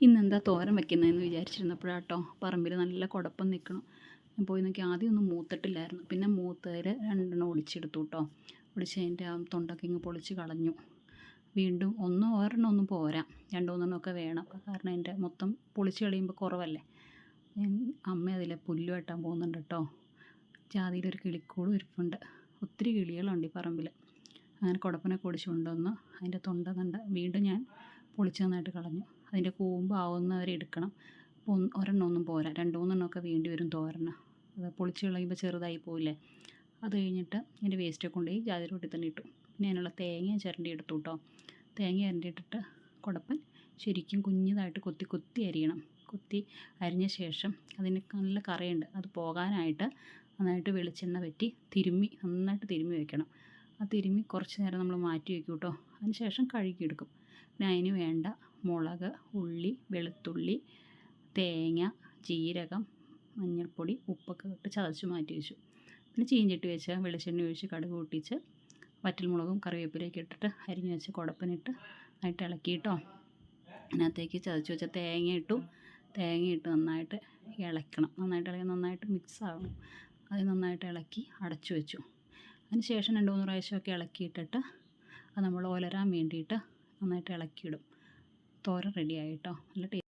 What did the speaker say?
ഇന്നെന്താ തോരൻ വെക്കുന്നതെന്ന് വിചാരിച്ചിരുന്നപ്പോഴാട്ടോ പറമ്പിൽ നല്ല കുഴപ്പം നിൽക്കണം ഞാൻ പോയി നോക്കി ആദ്യം ഒന്നും മൂത്തിട്ടില്ലായിരുന്നു. പിന്നെ മൂത്തതിൽ രണ്ടെണ്ണം ഒടിച്ചെടുത്തു കേട്ടോ ഒളിച്ച് അതിന്റെ ആ തൊണ്ടൊക്കെ ഇങ്ങ് പൊളിച്ച് കളഞ്ഞു. വീണ്ടും ഒന്നോ ഒരെണ്ണം ഒന്നും പോരാ. രണ്ടു മൂന്നെണ്ണമൊക്കെ വേണം. കാരണം എന്റെ മൊത്തം പൊളിച്ച് കളയുമ്പോൾ കുറവല്ലേ. ഞാൻ അമ്മ അതിലെ പുല്ല് വെട്ടാൻ പോകുന്നുണ്ട് കേട്ടോ ജാതിയിലൊരു കിളിക്കൂടും ഇരിപ്പുണ്ട്. ഒത്തിരി കിളികളുണ്ട് ഈ പറമ്പിൽ അങ്ങനെ കുടപ്പനെ കുടിച്ചുകൊണ്ടുവന്ന് അതിന്റെ തൊണ്ട കണ്ട വീണ്ടും ഞാൻ പൊളിച്ച് നന്നായിട്ട് കളഞ്ഞു. അതിന്റെ കൂമ്പ് ആവുന്നവരെ എടുക്കണം. അപ്പോൾ ഒന്ന് ഒരെണ്ണം ഒന്നും പോരാ. രണ്ട് മൂന്നെണ്ണമൊക്കെ വേണ്ടി വരും തോരന്. അത് പൊളിച്ച് കളയുമ്പോൾ ചെറുതായി പോയില്ലേ അത് കഴിഞ്ഞിട്ട് അതിന്റെ വേസ്റ്റൊക്കെ കൊണ്ടുപോയി ജാതിരോട്ടിൽ തന്നെ ഇട്ടു. പിന്നെ അതിനുള്ള തേങ്ങ ചിരണ്ടി എടുത്തു കേട്ടോ. തേങ്ങ ചിരണ്ടി ഇട്ടിട്ട് കുടപ്പൻ ശരിക്കും കുഞ്ഞതായിട്ട് കൊത്തി കൊത്തി അരിയണം. കൊത്തി അരിഞ്ഞ ശേഷം അതിന് നല്ല കറയുണ്ട്. അത് പോകാനായിട്ട് നന്നായിട്ട് വെളിച്ചെണ്ണ പറ്റി തിരുമ്മി നന്നായിട്ട് തിരുമ്മി വെക്കണം. ആ തിരുമ്മി കുറച്ച് നേരം നമ്മൾ മാറ്റി വയ്ക്കും കേട്ടോ. അതിന് ശേഷം കഴുകിയെടുക്കും പിന്നെ അതിന് വേണ്ട മുളക് ഉള്ളി വെളുത്തുള്ളി തേങ്ങ ജീരകം മഞ്ഞൾപ്പൊടി ഉപ്പൊക്കെ ഇട്ട് ചതച്ച് മാറ്റി വെച്ചു. പിന്നെ ചീഞ്ചട്ടി വെച്ച് വെളിച്ചെണ്ണ ഒഴിച്ച് കടുക് പൊട്ടിച്ച് വറ്റൽമുളകും കറിവേപ്പിലേക്ക് ഇട്ടിട്ട് അരിഞ്ഞ് വെച്ച് കുടപ്പനിട്ട് നന്നായിട്ട് ഇളക്കിയിട്ടോ അതിനകത്തേക്ക് ചതച്ച് വെച്ച തേങ്ങ ഇട്ടു. തേങ്ങ ഇട്ട് നന്നായിട്ട് ഇളക്കണം. നന്നായിട്ട് ഇളക്കി നന്നായിട്ട് മിക്സ് ആകണം അത് നന്നായിട്ട് ഇളക്കി അടച്ചു വെച്ചു. അതിന് ശേഷം രണ്ട് മൂന്ന് പ്രാവശ്യമൊക്കെ ഇളക്കിയിട്ടിട്ട് അത് നമ്മൾ ഒലരാൻ വേണ്ടിയിട്ട് നന്നായിട്ട് ഇളക്കിയിടും. തോരൻ റെഡി ആയിട്ടോ നല്ല ടേസ്റ്റ്